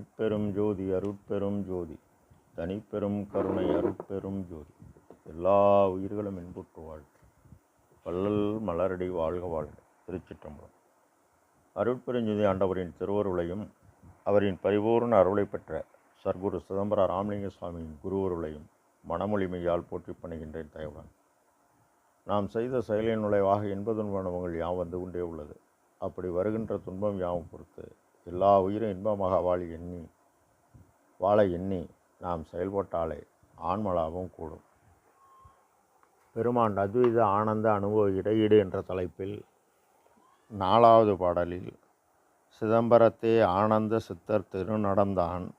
அருட்பெரும் ஜோதி அருட்பெரும் ஜோதி. தனிப்பெரும் கருணை அருட்பெரும் ஜோதி. எல்லா உயிர்களும் இன்புற்று வாழ்க. வள்ளல் மலரடி வாழ்க வாழ்க. திருச்சிற்றம்பலம். அருட்பெருஞ்சோதி ஆண்டவரின் திருவருளையும் அவரின் பரிபூர்ண அருளை பெற்ற சர்க்குரு சிதம்பர ராமலிங்க சுவாமியின் குருவருளையும் மனமொழிமையால் போற்றி பணிகின்றேன் தயவுடன் நாம் செய்த செயலின் நுழைவாக இன்பதுன்பங்கள் யாம் வந்து கொண்டே உள்ளது. அப்படி வருகின்ற துன்பம் யாவும் பொறுத்து எல்லா உயிரும் இன்பமாக வாழ எண்ணி வாழ எண்ணி நாம் செயல்பட்டாலே ஆன்மலாபம் கூடும். பெருமான் அத்வைத ஆனந்த அனுபவ இடையீடு என்ற தலைப்பில் நாலாவது பாடலில் சிதம்பரத்தே ஆனந்த சித்தர் திருநடந்தான்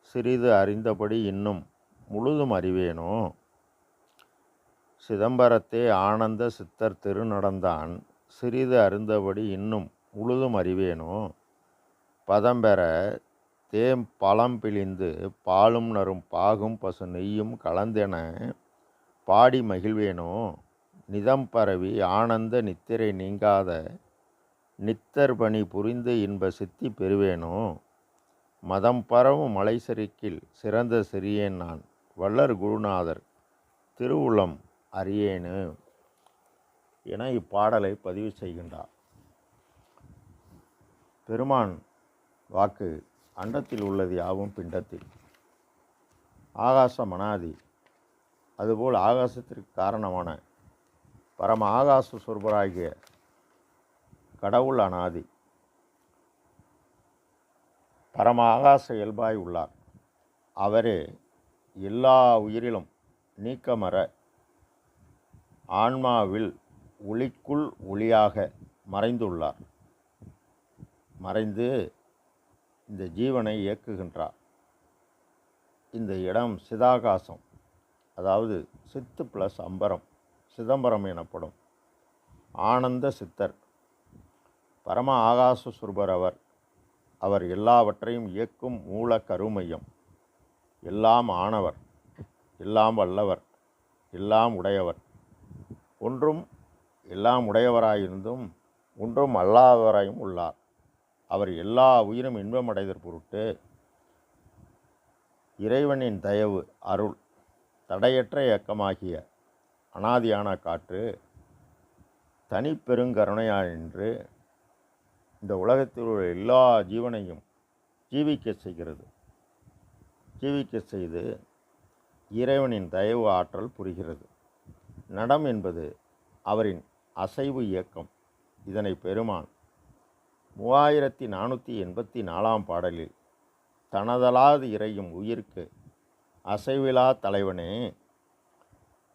சிறிது அறிந்தபடி இன்னும் முழுதும் அறிவேனோ? சிதம்பரத்தே ஆனந்த சித்தர் திருநடந்தான் சிறிது அறிந்தபடி இன்னும் முழுதும் அறிவேனோ? பதம்பெற தேம் பழம் பிழிந்து பாலும் நரும் பாகும் பசு நெய்யும் கலந்தென பாடி மகிழ்வேனோ? நிதம் பரவி ஆனந்த நித்திரை நீங்காத நித்தர் பணி புரிந்து இன்ப சித்தி பெறுவேனோ? மதம் பரவும் மலை செருக்கில் சிறந்த சிறியேன் நான் வள்ளர் குருநாதர் திருவுளம் அறியேனு. என இப்பாடலை பதிவு செய்கின்றார். பெருமான் வாக்கு அண்டத்தில் உள்ளது யாவும் பிண்டத்தில். ஆகாசம் அனாதி. அதுபோல் ஆகாசத்திற்கு காரணமான பரம ஆகாச சொற்பராகிய கடவுள் அனாதி. பரம ஆகாச இயல்பாய் உள்ளார். அவரே எல்லா உயிரிலும் நீக்கமர ஆன்மாவில் ஒளிக்குள் ஒளியாக மறைந்துள்ளார். மறைந்து இந்த ஜீவனை இயக்குகின்றார். இந்த இடம் சிதாகாசம். அதாவது சித்து ப்ளஸ் அம்பரம் சிதம்பரம் எனப்படும். ஆனந்த சித்தர். பரம ஆகாச சுர்பர் அவர். அவர் எல்லாவற்றையும் இயக்கும் மூல கருமையம். எல்லாம் ஆனவர் எல்லாம் வல்லவர் எல்லாம் உடையவர். ஒன்றும் எல்லாம் உடையவராயிருந்தும் ஒன்றும் அல்லாதவராயும் உள்ளார். அவர் எல்லா உயிரும் இன்பம் அடைதற் பொருட்டு இறைவனின் தயவு அருள் தடையற்ற இயக்கமாகிய அனாதியான காற்று தனிப்பெருங்கருணையானின்று இந்த உலகத்தில் உள்ள எல்லா ஜீவனையும் ஜீவிக்க செய்கிறது. ஜீவிக்க செய்து இறைவனின் தயவு ஆற்றல் புரிகிறது. நடம் என்பது அவரின் அசைவு இயக்கம். இதனை பெருமான் மூவாயிரத்தி நானூற்றி எண்பத்தி நாலாம் பாடலில் தனதலாது இறையும் உயிர்க்கு அசைவிலா தலைவனே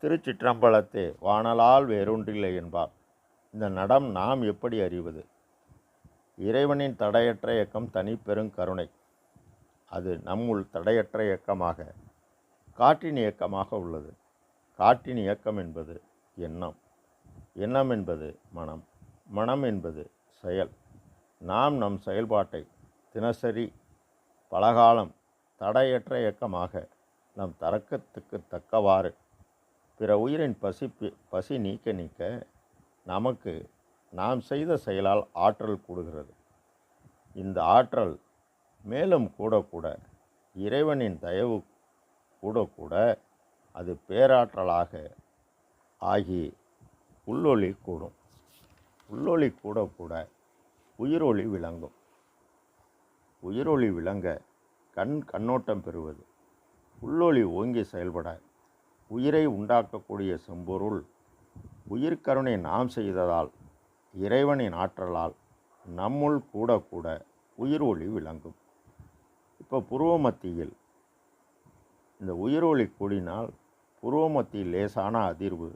திருச்சிற்றம்பலத்தே வானலால் வேறொன்றில்லை என்பார். இந்த நடம் நாம் எப்படி அறிவது? இறைவனின் தடையற்ற இயக்கம் தனிப்பெருங்கருணை அது நம்முள் தடையற்ற இயக்கமாக காற்றின் இயக்கமாக உள்ளது. காற்றின் இயக்கம் என்பது எண்ணம். எண்ணம் என்பது மனம். மனம் என்பது செயல். நாம் நம் செயல்பாட்டை தினசரி பலகாலம் தடையற்ற இயக்கமாக நம் தரக்கத்துக்கு தக்கவாறு பிற உயிரின் பசி பசி நீக்க நீக்க நமக்கு நாம் செய்த செயலால் ஆற்றல் கூடுகிறது. இந்த ஆற்றல் மேலும் கூட கூட இறைவனின் தயவு கூட கூட அது பேராற்றலாக ஆகி உள்ளொளி கூடும். உள்ளொளி கூட கூட உயிரொளி விளங்கும். உயிரொளி விளங்க கண் கண்ணோட்டம் பெறுவது. உள்ளொளி ஓங்கி செயல்பட உயிரை உண்டாக்கக்கூடிய செம்பொருள் உயிர்கருணை நாம் செய்ததால் இறைவனின் ஆற்றலால் நம்முள் கூட கூட உயிர் ஒளி விளங்கும். இப்போ புருவ மத்தியில் இந்த உயிர் ஒளி கூடினால் புருவ மத்தியில் லேசான அதிர்வு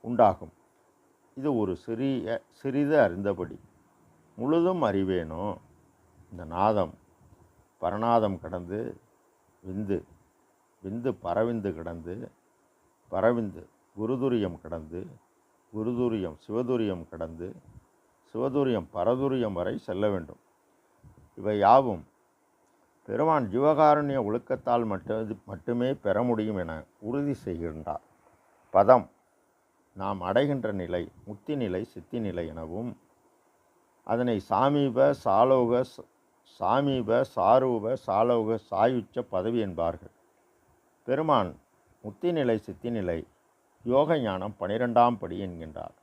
உண்டாகும். இது ஒரு சிறிய சிறிது அறிந்தபடி. முழுதும் அறிவேனோ? இந்த நாதம் பரநாதம் கடந்து விந்து விந்து பரவிந்து கிடந்து பரவிந்து குருதுரியம் கடந்து குருதுரியம் சிவதுரியம் கடந்து சிவதுரியம் பரதுரியம் வரை செல்ல வேண்டும். இவை யாவும் பெருமான் ஜீவகாருண்ய ஒழுக்கத்தால் மட்டும் மட்டுமே பெற முடியும் என உறுதி செய்கின்றார். பதம் நாம் அடைகின்ற நிலை முக்தி நிலை சித்தி நிலை எனவும் அதனை சாமீப சாலோக சாமீப சாரூப சாலோக சாயுச்ச பதவி என்பார்கள். பெருமான் முத்திநிலை சித்திநிலை யோக ஞானம் பனிரெண்டாம் படி என்கின்றார்.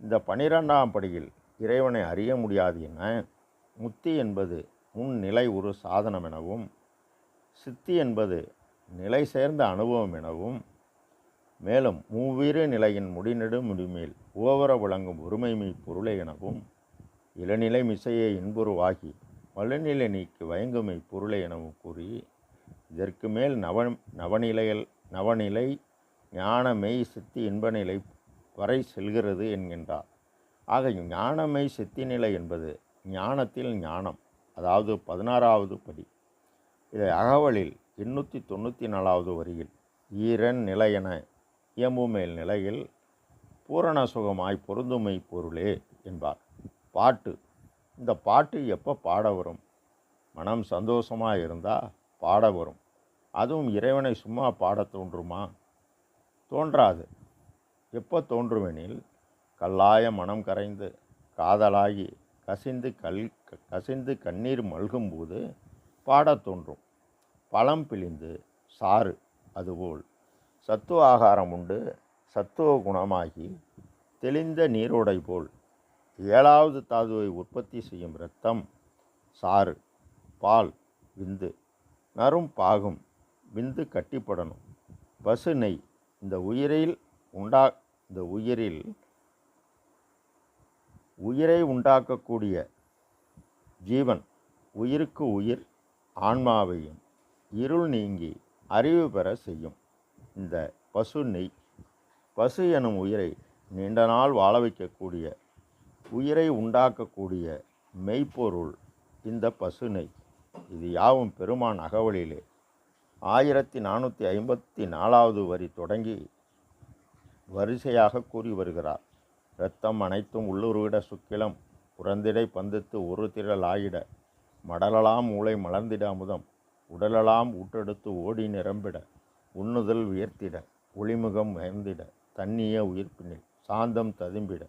இந்த பனிரெண்டாம் படியில் இறைவனை அறிய முடியாது என முத்தி என்பது முன்னிலை ஒரு சாதனம் எனவும் சித்தி என்பது நிலை சேர்ந்த அனுபவம் எனவும் மேலும் மூவிரு நிலையின் முடிநெடு முடிமேல் ஓவர விளங்கும் ஒருமைமை பொருளை எனவும் இளநிலை மிசையை இன்புருவாகி மலநிலை நீக்கி வயங்குமை பொருளை எனவும் கூறி இதற்கு மேல் நவ நவநிலையில் நவநிலை ஞான மெய் சித்தி இன்பநிலை வரை செல்கிறது என்கின்றார். ஆக ஞானமெய் சித்தி நிலை என்பது ஞானத்தில் ஞானம் அதாவது பதினாறாவது படி. இதை அகவலில் எண்ணூற்றி தொண்ணூற்றி நாலாவது வரியில் ஈரன் நிலையென இயம்புமேல் நிலையில் பூரண சுகமாய் பொருந்துமை பொருளே என்பார். பாட்டு. இந்த பாட்டு எப்போ பாட வரும்? மனம் சந்தோஷமாக இருந்தால் பாட வரும். அதுவும் இறைவனை சும்மா பாட தோன்றுமா? தோன்றாது. எப்போ தோன்றுமெனில் கல்லாய மனம் கரைந்து காதலாகி கசிந்து கல் கசிந்து கண்ணீர் மல்கும்போது பாடத் தோன்றும். பழம் பிழிந்து சாறு அதுபோல். சத்துவ ஆகாரம் உண்டு. சத்துவ குணமாகி தெளிந்த நீரோடை போல். ஏழாவது தாதுவை உற்பத்தி செய்யும் இரத்தம் சாறு பால் விந்து நரும் பாகும் விந்து கட்டிப்படணும். பசு நெய் இந்த உயிரில் உண்டா இந்த உயிரில் உயிரை உண்டாக்கக்கூடிய ஜீவன் உயிருக்கு உயிர் ஆன்மாவையும் இருள் நீங்கி அறிவு பெற செய்யும் இந்த பசு நெய். பசு எனும் உயிரை நீண்ட நாள் வாழ வைக்கக்கூடிய உயிரை உண்டாக்கக்கூடிய மெய்ப்பொருள் இந்த பசுனை இது யாவும் பெருமான் அகவலிலே ஆயிரத்தி நானூற்றி ஐம்பத்தி நாலாவது வரி தொடங்கி வரிசையாக கூறி வருகிறார். இரத்தம் அனைத்தும் உள்ளுருவிட சுக்கிலம் புறந்திடை பந்தித்து ஒரு திரள் ஆயிட மடலலாம் மூளை மலர்ந்திட அமுதம் உடலலாம் ஊற்றெடுத்து ஓடி நிரம்பிட உண்ணுதல் உயர்த்திட ஒளிமுகம் உயர்ந்திட தண்ணிய உயிர்ப்பினில் சாந்தம் ததும்பிட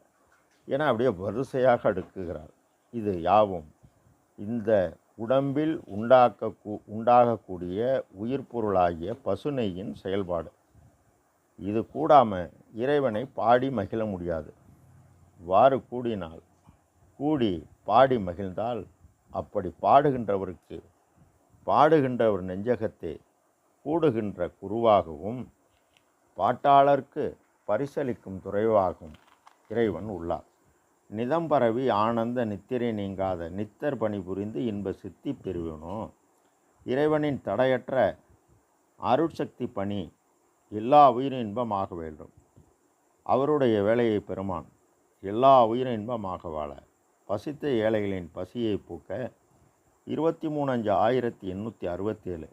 என அப்படியே வரிசையாக அடுக்குகிறார். இது யாவும் இந்த உடம்பில் உண்டாக்க உண்டாகக்கூடிய உயிர் பொருளாகிய பசுநெய்யின் செயல்பாடு. இது கூடாமல் இறைவனை பாடி மகிழ முடியாது. வாறு கூடினால் கூடி பாடி மகிழ்ந்தால் அப்படி பாடுகின்றவருக்கு பாடுகின்றவர் நெஞ்சகத்தே கூடுகின்ற குருவாகவும் பாட்டாளருக்கு பரிசளிக்கும் துறைவாகவும் இறைவன் உள்ளார். நிதம் பரவி ஆனந்த நித்திரை நீங்காத நித்தர் பணி புரிந்து இன்ப சித்தி பெறுவனும் இறைவனின் தடையற்ற அருட்சக்தி பணி எல்லா உயிரும் இன்பமாக வேண்டும். அவருடைய வேலையை பெருமான் எல்லா உயிரும் இன்பமாக வாழ பசித்த ஏழைகளின் பசியை போக்க இருபத்தி மூணு அஞ்சு ஆயிரத்தி எண்ணூற்றி அறுபத்தேழு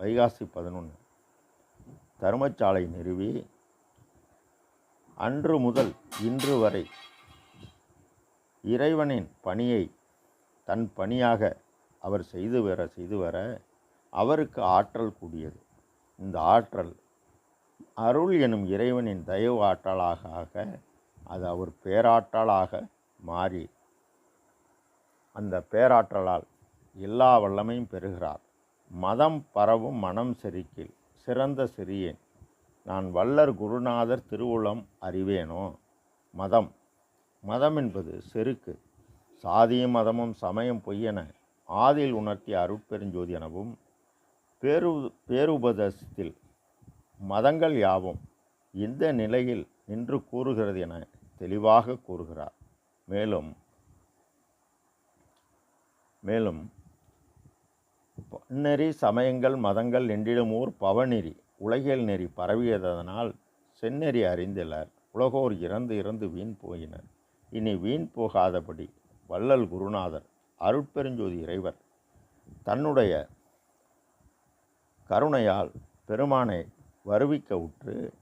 வைகாசி பதினொன்று தருமச்சாலை நிறுவி அன்று முதல் இன்று வரை இறைவனின் பணியை தன் பணியாக அவர் செய்து வர செய்து வர அவருக்கு ஆற்றல் கூடியது. இந்த ஆற்றல் அருள் எனும் இறைவனின் தயவு ஆற்றலாக ஆக அது அவர் பேராற்றலாக மாறி அந்த பேராற்றலால் எல்லா வல்லமையும் பெறுகிறார். மதம் பரவும் மனம் செருக்கில் சிறந்த சிறியேன். நான் வல்லர் குருநாதர் திருவுளம் அறிவேனோ? மதம் மதம் என்பது செருக்கு சாதியும் மதமும் சமயம் பொய்யென ஆதியில் உணர்த்திய அருட்பெருஞ்சோதி எனவும் பேரு பேருபதேசத்தில் மதங்கள் யாவும் இந்த நிலையில் நின்று கூறுகிறது என தெளிவாக கூறுகிறார். மேலும் மேலும் பன்னெறி சமயங்கள் மதங்கள் என்றிடுமோர் பவநெறி உலகியல் நெறி பரவியதனால் செந்நெறி அறிந்திலர் உலகோர் இறந்து இறந்து வீண் போயினர். இனி வீண் போகாதபடி வள்ளல் குருநாதர் அருட்பெருஞ்சோதி இறைவர் தன்னுடைய கருணையால் பெருமானை வருவிக்க உற்று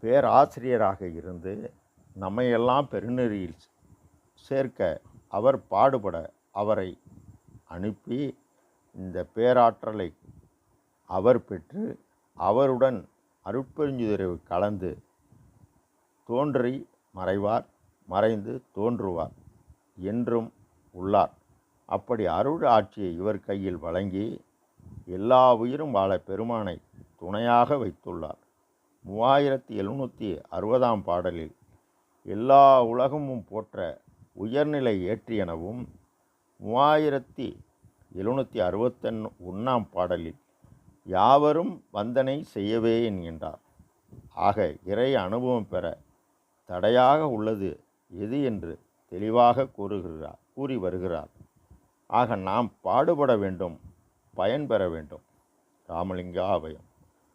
பேராசிரியராக இருந்து நம்மையெல்லாம் பெருநெறியில் சேர்க்க அவர் பாடுபட அவரை அனுப்பி இந்த பேராற்றலை அவர் பெற்று அவருடன் அருட்பெருஞ்சுதிரவு கலந்து தோன்றி மறைவார். மறைந்து தோன்றுவார் என்றும் உள்ளார். அப்படி அருள் ஆட்சியை இவர் கையில் வழங்கி எல்லா உயிரும் வாழ பெருமானை துணையாக வைத்துள்ளார். மூவாயிரத்தி எழுநூற்றி அறுபதாம் பாடலில் எல்லா உலகமும் போற்ற உயர்நிலை ஏற்றியனவும் மூவாயிரத்தி எழுநூற்றி அறுபத்தொன் ஒன்றாம் பாடலில் யாவரும் வந்தனை செய்யவே என்கின்றார். ஆக இறை அனுபவம் பெற தடையாக உள்ளது எது என்று தெளிவாக கூறுகிறார் கூறி வருகிறார். ஆக நாம் பாடுபட வேண்டும் பயன் பெற வேண்டும். ராமலிங்கா அபயம்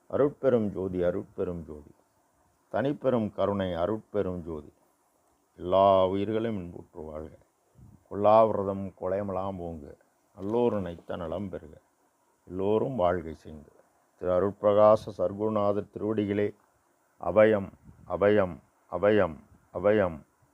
அருட்பெரும் ஜோதி அருட்பெரும் ஜோதி. தனிப்பெரும் கருணை அருட்பெரும் ஜோதி. எல்லா உயிர்களும் இன்புற்று வாழ்க. கொல்லாவிரதம் கொலைமலாம் போங்க நல்லோர் நினைத்த நலம் பெறுக. எல்லோரும் வாழ்கை செய்து திரு அருட்பிரகாச சர்க்குருநாதர் திருவடிகளே அபயம் அபயம் அபயம் அபயம்.